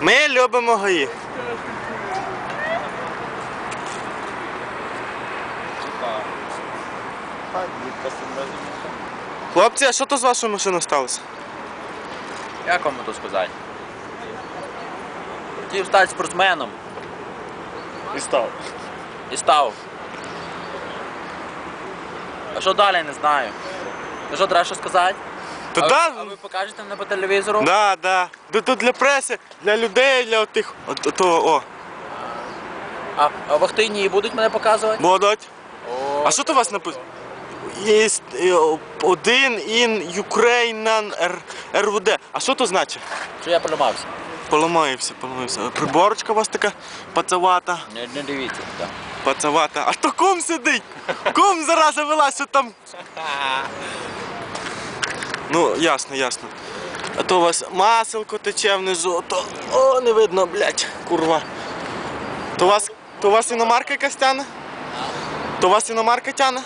Ми любимо гаї. Хлопці, а що то з вашою машиною сталося? Як вам то сказати? Хотів стати спортсменом І став. і став. А що далі, не знаю. Ну що, треба що сказати? Та а, да, а ви покажете мене по телевізору? да, да. Тут тут для преси, для людей, для отих. От, от, о, А, а в Ахтині будуть мене показувати? будуть. О, А що то у вас написано? Є один in Ukrainian РВД. А що то значить? що я поламався? Поламаєвся, поламаєвся. Приборочка у вас така пацавата. Не, не дивіться туди. Пацавата. А то ком сидить? Ком зараза вела, що там. Ну, ясно, ясно. А то у вас маселко тече внизу, то. О, не видно, блядь, курва. То у вас, то у вас іномарка якась тяне? То у вас іномарка тяне?